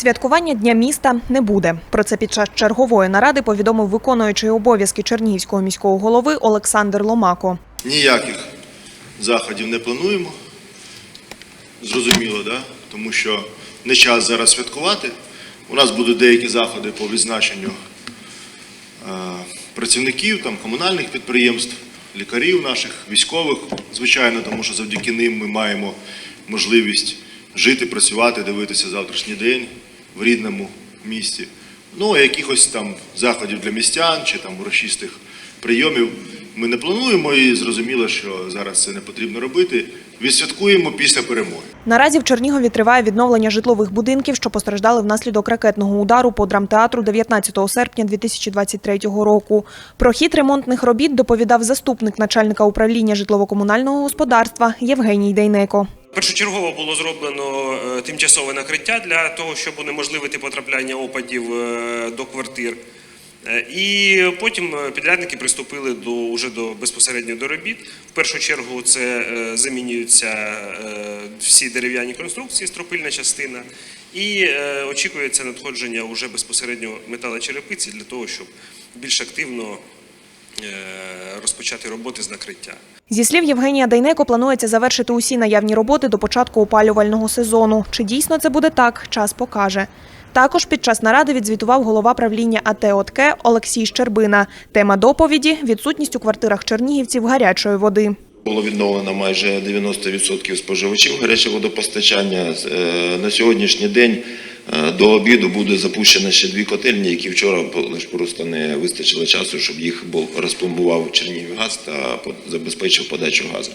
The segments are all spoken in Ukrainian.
Святкування Дня міста не буде. Про це під час чергової наради повідомив виконуючий обов'язки Чернігівського міського голови Олександр Ломако. Ніяких заходів не плануємо. Зрозуміло, да? тому що не час зараз святкувати. У нас будуть деякі заходи по відзначенню е, працівників там, комунальних підприємств, лікарів наших, військових, звичайно, тому що завдяки ним ми маємо можливість жити, працювати, дивитися завтрашній день в рідному місті. Ну, а якихось там заходів для містян чи там урочистих прийомів ми не плануємо і зрозуміло, що зараз це не потрібно робити. Відсвяткуємо після перемоги. Наразі в Чернігові триває відновлення житлових будинків, що постраждали внаслідок ракетного удару по драмтеатру 19 серпня 2023 року. Про хід ремонтних робіт доповідав заступник начальника управління житлово-комунального господарства Євгеній Дейнеко. Першочергово було зроблено е, тимчасове накриття для того, щоб унеможливити потрапляння опадів е, до квартир. Е, І потім підрядники приступили до уже до безпосередньо до робіт. В першу чергу це замінюються всі дерев'яні конструкції, стропильна частина, і очікується надходження уже безпосередньо металочерепиці для того, щоб більш активно розпочати роботи з накриття. Зі слів Євгенія Дейнеко, планується завершити усі наявні роботи до початку опалювального сезону. Чи дійсно це буде так, час покаже. Також під час наради відзвітував голова правління АТ «ОТК» Олексій Щербина. Тема доповіді – відсутність у квартирах чернігівців гарячої води. Було відновлено майже 90% споживачів гарячого водопостачання. Е, На сьогоднішній день е, до обіду буде запущено ще дві котельні, які вчора просто не вистачило часу, щоб їх був розпломбував Чернігівгаз та забезпечив подачу газу.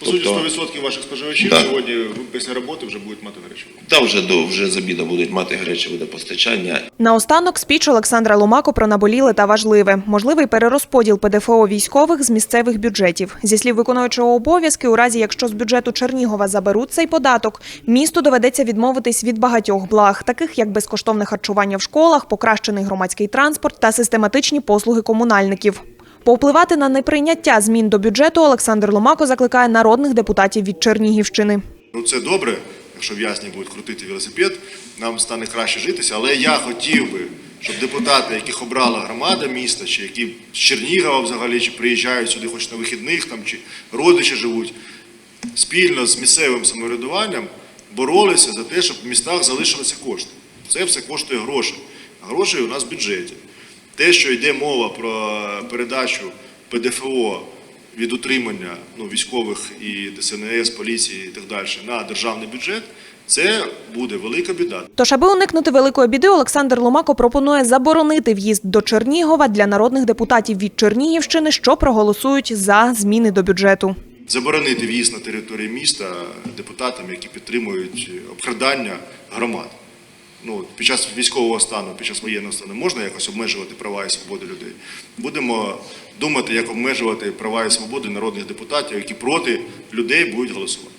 По суті, Тобто- 100% ваших споживачів Да. сьогодні після роботи вже будуть мати гарячу воду. Та вже до вже з обіду будуть мати гаряче водопостачання. Наостанок спіч Олександра Ломако про наболіле та важливе – можливий перерозподіл ПДФО військових з місцевих бюджетів. Зі слів виконуючого обов'язки, у разі якщо з бюджету Чернігова заберуть цей податок, місту доведеться відмовитись від багатьох благ, таких як безкоштовне харчування в школах, покращений громадський транспорт та систематичні послуги комунальників. Повпливати на неприйняття змін до бюджету Олександр Ломако закликає народних депутатів від Чернігівщини. Ну це добре, якщо в Ясні будуть крутити велосипед, нам стане краще житися. Але я хотів би, щоб депутати, яких обрала громада міста, чи які з Чернігова взагалі, чи приїжджають сюди хоч на вихідних, там, чи родичі живуть, спільно з місцевим самоврядуванням боролися за те, щоб в містах залишилися кошти. Це все коштує гроші. Гроші у нас в бюджеті. Те, що йде мова про передачу ПДФО від утримання ну, військових і ДСНС, поліції і так далі на державний бюджет, це буде велика біда. Тож, аби уникнути великої біди, Олександр Ломако пропонує заборонити в'їзд до Чернігова для народних депутатів від Чернігівщини, що проголосують за зміни до бюджету. Заборонити в'їзд на територію міста депутатам, які підтримують обкрадання громад. Ну, під час військового стану, під час воєнного стану можна якось обмежувати права і свободи людей. Будемо думати, як обмежувати права і свободи народних депутатів, які проти людей будуть голосувати.